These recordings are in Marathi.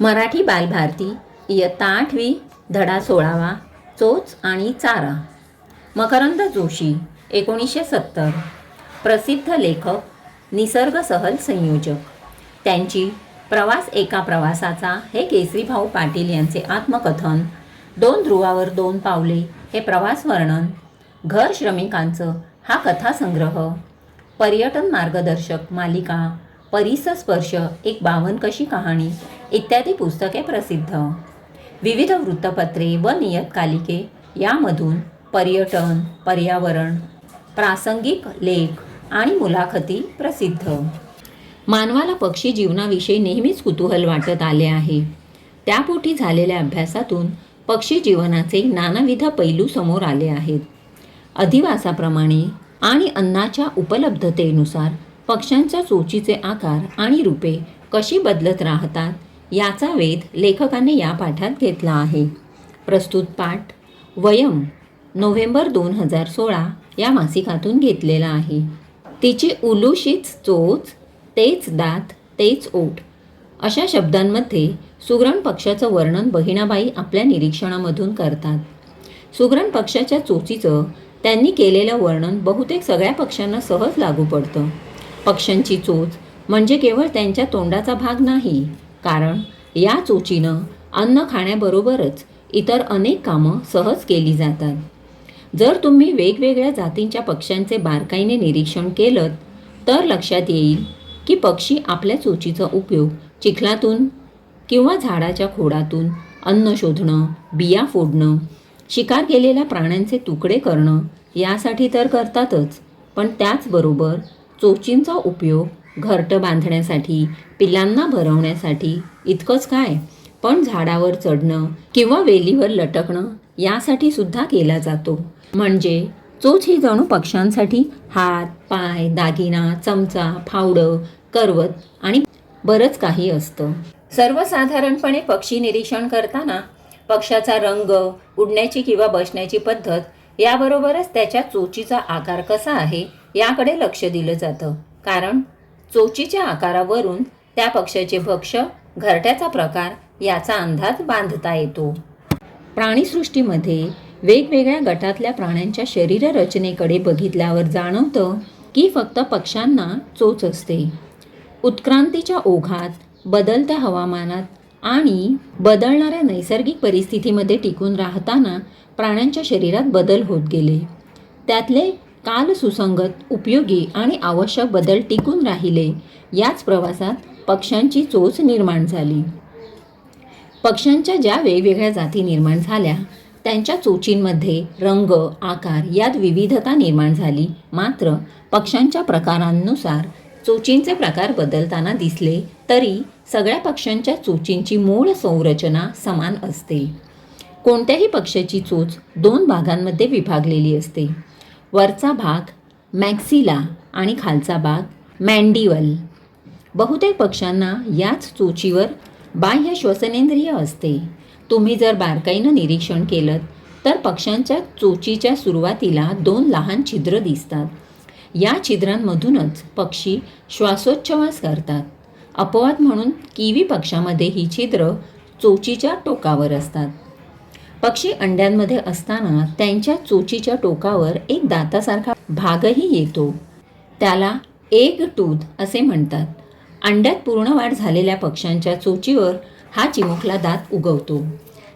मराठी बालभारती इयत्ता आठवी धडा सोळावा चोच आणि चारा. मकरंद जोशी एकोणीसशे सत्तर. प्रसिद्ध लेखक निसर्ग सहल संयोजक. त्यांची प्रवास एका प्रवासाचा हे केसरीभाऊ पाटील यांचे आत्मकथन दोन ध्रुवावर दोन पावले हे प्रवास वर्णन घर श्रमिकांचं हा कथासंग्रह पर्यटन मार्गदर्शक मालिका परिसस्पर्श एक बावनकशी कहाणी इत्यादी पुस्तके प्रसिद्ध. विविध वृत्तपत्रे व नियतकालिके यामधून पर्यटन पर्यावरण प्रासंगिक लेख आणि मुलाखती प्रसिद्ध. मानवाला पक्षी जीवनाविषयी नेहमीच कुतूहल वाटत आले आहे. त्यापोटी झालेल्या अभ्यासातून पक्षी जीवनाचे नानाविध पैलू समोर आले आहेत. अधिवासाप्रमाणे आणि अन्नाच्या उपलब्धतेनुसार पक्ष्यांच्या चोचीचे आकार आणि रूपे कशी बदलत राहतात याचा वेध लेखकाने या पाठात घेतला आहे. प्रस्तुत पाठ वयम नोव्हेंबर दोन हजार सोळा या मासिकातून घेतलेला आहे. तिची उलुशीच चोच तेच दात तेच ओठ अशा शब्दांमध्ये सुग्रण पक्षाचं वर्णन बहिणाबाई आपल्या निरीक्षणामधून करतात. सुग्रण पक्षाच्या चोचीचं त्यांनी केलेलं वर्णन बहुतेक सगळ्या पक्षांना सहज लागू पडतं. पक्ष्यांची चोच म्हणजे केवळ त्यांच्या तोंडाचा भाग नाही. कारण या चोचीनं अन्न खाण्याबरोबरच इतर अनेक कामं सहज केली जातात. जर तुम्ही वेगवेगळ्या जातींच्या पक्ष्यांचे बारकाईने निरीक्षण केलं तर लक्षात येईल की पक्षी आपल्या चोचीचा उपयोग चिखलातून किंवा झाडाच्या खोडातून अन्न शोधणं बिया फोडणं शिकार केलेल्या प्राण्यांचे तुकडे करणं यासाठी तर करतातच पण त्याचबरोबर चोचींचा उपयोग घरटं बांधण्यासाठी पिलांना भरवण्यासाठी इतकंच काय? पण झाडावर चढणं किंवा वेलीवर लटकणं यासाठी सुद्धा केला जातो. म्हणजे चोच ही जणू पक्ष्यांसाठी हात पाय दागिना चमचा फावडं करवत आणि बरंच काही असतं. सर्वसाधारणपणे पक्षी निरीक्षण करताना पक्षाचा रंग उडण्याची किंवा बसण्याची पद्धत याबरोबरच त्याच्या चोचीचा आकार कसा आहे याकडे लक्ष दिलं जातं. कारण चोचीच्या आकारावरून त्या पक्षाचे भक्ष घरट्याचा प्रकार याचा अंदाज बांधता येतो. प्राणीसृष्टीमध्ये वेगवेगळ्या गटातल्या प्राण्यांच्या शरीर रचनेकडे बघितल्यावर जाणवतं की फक्त पक्ष्यांना चोच असते. उत्क्रांतीच्या ओघात बदलत्या हवामानात आणि बदलणाऱ्या नैसर्गिक परिस्थितीमध्ये टिकून राहताना प्राण्यांच्या शरीरात बदल होत गेले. त्यातले काल सुसंगत उपयोगी आणि आवश्यक बदल टिकून राहिले. याच प्रवासात पक्ष्यांची चोच निर्माण झाली. पक्ष्यांच्या ज्या वेगवेगळ्या जाती निर्माण झाल्या त्यांच्या चोचींमध्ये रंग आकार यात विविधता निर्माण झाली. मात्र पक्ष्यांच्या प्रकारांनुसार चोचींचे प्रकार बदलताना दिसले तरी सगळ्या पक्ष्यांच्या चोचींची मूळ संरचना समान असते. कोणत्याही पक्ष्याची चोच दोन भागांमध्ये विभागलेली असते. वरचा भाग मॅक्सिला आणि खालचा भाग मँडिवल. बहुतेक पक्ष्यांना याच चोचीवर बाह्य श्वसनेंद्रिय असते. तुम्ही जर बारकाईनं निरीक्षण केलं तर पक्ष्यांच्या चोचीच्या सुरुवातीला दोन लहान छिद्र दिसतात. या छिद्रांमधूनच पक्षी श्वासोच्छवास करतात. अपवाद म्हणून किवी पक्षामध्ये ही छिद्र चोचीच्या टोकावर असतात. पक्षी अंड्यांमध्ये असताना त्यांच्या चोचीच्या टोकावर एक दातासारखा भागही येतो. त्याला एग टूथ असे म्हणतात. अंड्यात पूर्ण वाढ झालेल्या पक्ष्यांच्या चोचीवर हा चिमुकला दात उगवतो.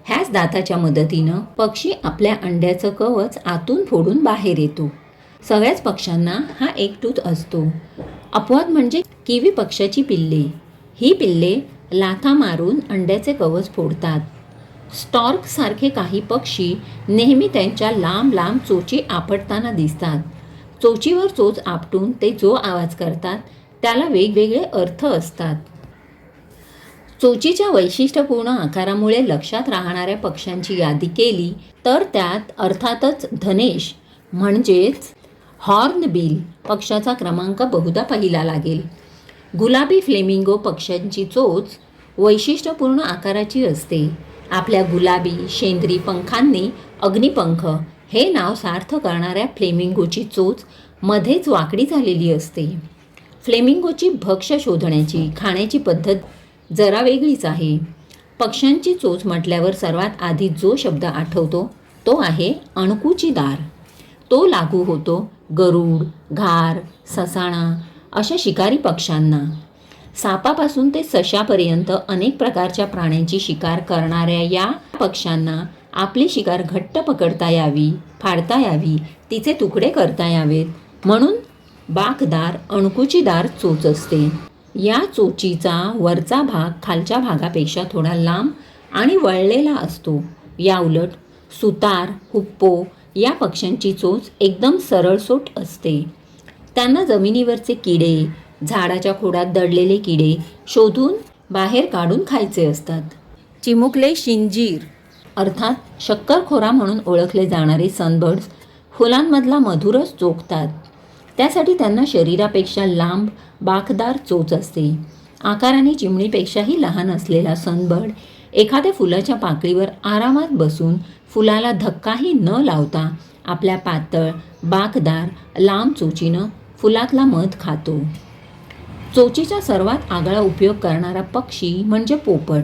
ह्याच दाताच्या मदतीनं पक्षी आपल्या अंड्याचं कवच आतून फोडून बाहेर येतो. सगळ्याच पक्ष्यांना हा एक टूथ असतो. अपवाद म्हणजे किवी पक्षाची पिल्ले. ही पिल्ले लाथा मारून अंड्याचे कवच फोडतात. स्टॉर्कसारखे काही पक्षी नेहमी त्यांच्या लांब लांब चोची आपटताना दिसतात. चोचीवर चोच आपटून ते जो आवाज करतात त्याला वेगवेगळे अर्थ असतात. चोचीच्या वैशिष्ट्यपूर्ण आकारामुळे लक्षात राहणाऱ्या पक्ष्यांची यादी केली तर त्यात अर्थातच धनेश म्हणजेच हॉर्नबिल पक्षाचा क्रमांक बहुधा पहिला लागेल. गुलाबी फ्लेमिंगो पक्ष्यांची चोच वैशिष्ट्यपूर्ण आकाराची असते. आपल्या गुलाबी शेंद्री पंखांनी अग्निपंख हे नाव सार्थ करणाऱ्या फ्लेमिंगोची चोच मध्येच वाकडी झालेली असते. फ्लेमिंगोची भक्ष शोधण्याची खाण्याची पद्धत जरा वेगळीच आहे. पक्ष्यांची चोच म्हटल्यावर सर्वात आधी जो शब्द आठवतो तो आहे अणकूची दार. तो लागू होतो गरुड घार ससाणा अशा शिकारी पक्ष्यांना. सापापासून ते सशापर्यंत अनेक प्रकारच्या प्राण्यांची शिकार करणाऱ्या या पक्ष्यांना आपली शिकार घट्ट पकडता यावी फाडता यावी तिचे तुकडे करता यावेत. म्हणून बाकदार अणकुचीदार चोच असते. या चोचीचा वरचा भाग खालच्या भागापेक्षा थोडा लांब आणि वळलेला असतो. या उलट सुतार हुप्पो या पक्ष्यांची चोच एकदम सरळसोट असते. त्यांना जमिनीवरचे किडे झाडाच्या खोडात दडलेले किडे शोधून बाहेर काढून खायचे असतात. चिमुकले शिंजीर अर्थात शक्करखोरा म्हणून ओळखले जाणारे सनबर्ड्स फुलांमधला मधुरच चोखतात. त्यासाठी त्यांना शरीरापेक्षा लांब बाकदार चोच असते. आकाराने चिमणीपेक्षाही लहान असलेला सनबर्ड एखाद्या फुलाच्या पाकळीवर आरामात बसून फुलाला धक्काही न लावता आपल्या पातळ बाकदार लांब चोचीनं फुलातला मध खातो. चोचीचा सर्वात आगळा उपयोग करणारा पक्षी म्हणजे पोपट.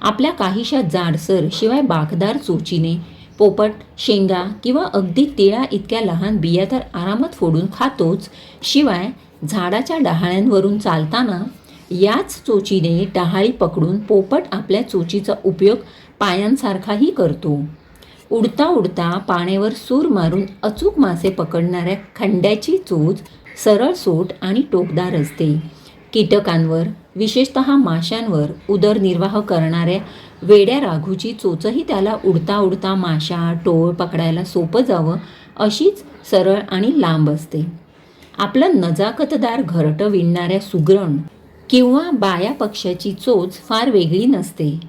आपल्या काहीशा जाडसर शिवाय बाकदार चोचीने पोपट शेंगा किंवा अगदी तिळा इतक्या लहान बिया तर आरामात फोडून खातोच. शिवाय झाडाच्या डहाळ्यांवरून चालताना याच चोचीने डहाळी पकडून पोपट आपल्या चोचीचा उपयोग पायांसारखाही करतो. उडता उडता पाण्यावर सूर मारून अचूक मासे पकडणाऱ्या खंड्याची चोच सरळ सोट आणि टोकदार असते. कीटकांवर विशेषत माशांवर उदरनिर्वाह करणाऱ्या वेड्या राघूची चोचही त्याला उडता उडता माशा टोळ पकडायला सोपं जावं अशीच सरळ आणि लांब असते. आपलं नजाकतदार घरटं विणणाऱ्या सुगरण किंवा बाया पक्षाची चोच फार वेगळी नसते.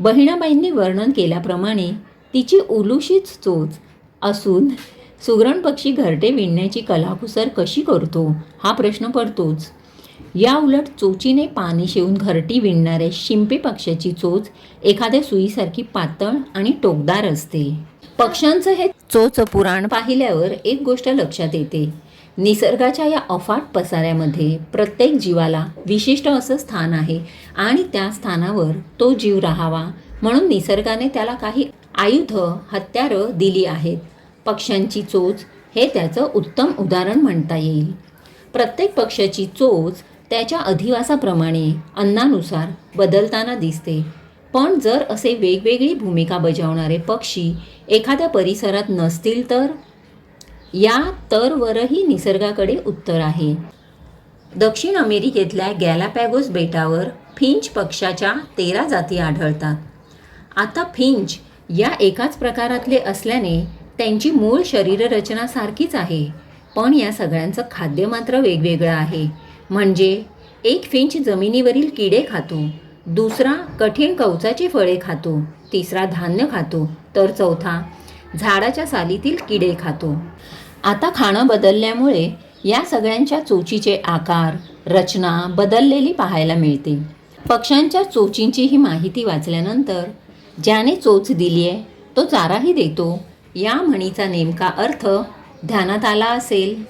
बहिणाबाईंनी वर्णन केल्याप्रमाणे तिची उलुशीच चोच असून सुगरण पक्षी घरटे विणण्याची कलाकुसर कशी करतो हा प्रश्न पडतोच. या उलट चोचीने पाणी शिवून घरटी विणणाऱ्या शिंपी पक्षाची चोच एखाद्या सुईसारखी पातळ आणि टोकदार असते. पक्ष्यांचं हे चोच पुराण पाहिल्यावर एक गोष्ट लक्षात येते. निसर्गाच्या या अफाट पसाऱ्यामध्ये प्रत्येक जीवाला विशिष्ट असं स्थान आहे आणि त्या स्थानावर तो जीव राहावा म्हणून निसर्गाने त्याला काही आयुध हत्यारं दिली आहेत. पक्ष्यांची चोच हे त्याचं उत्तम उदाहरण म्हणता येईल. प्रत्येक पक्षाची चोच त्याच्या अधिवासाप्रमाणे अन्नानुसार बदलताना दिसते. पण जर असे वेगवेगळी भूमिका बजावणारे पक्षी एखाद्या परिसरात नसतील तर? या तरवरही निसर्गाकडे उत्तर आहे. दक्षिण अमेरिकेतल्या गॅलापॅगोस बेटावर फिंच पक्षाच्या तेरा जाती आढळतात. आता फिंच या एकाच प्रकारातले असल्याने त्यांची मूळ शरीररचना सारखीच आहे पण या सगळ्यांचं खाद्य मात्र वेगवेगळं आहे. म्हणजे एक फिंच जमिनीवरील किडे खातो दुसरा कठीण कवचाची फळे खातो तिसरा धान्य खातो तर चौथा झाडाच्या सालीतील किडे खातो. आता खाणं बदलल्यामुळे या सगळ्यांच्या चोचीचे आकार रचना बदललेली पाहायला मिळते. पक्ष्यांच्या चोचींची ही माहिती वाचल्यानंतर ज्याने चोच दिली आहे तो चाराही देतो. या म्हणीचा नेमका अर्थ ध्यानात आला असेल.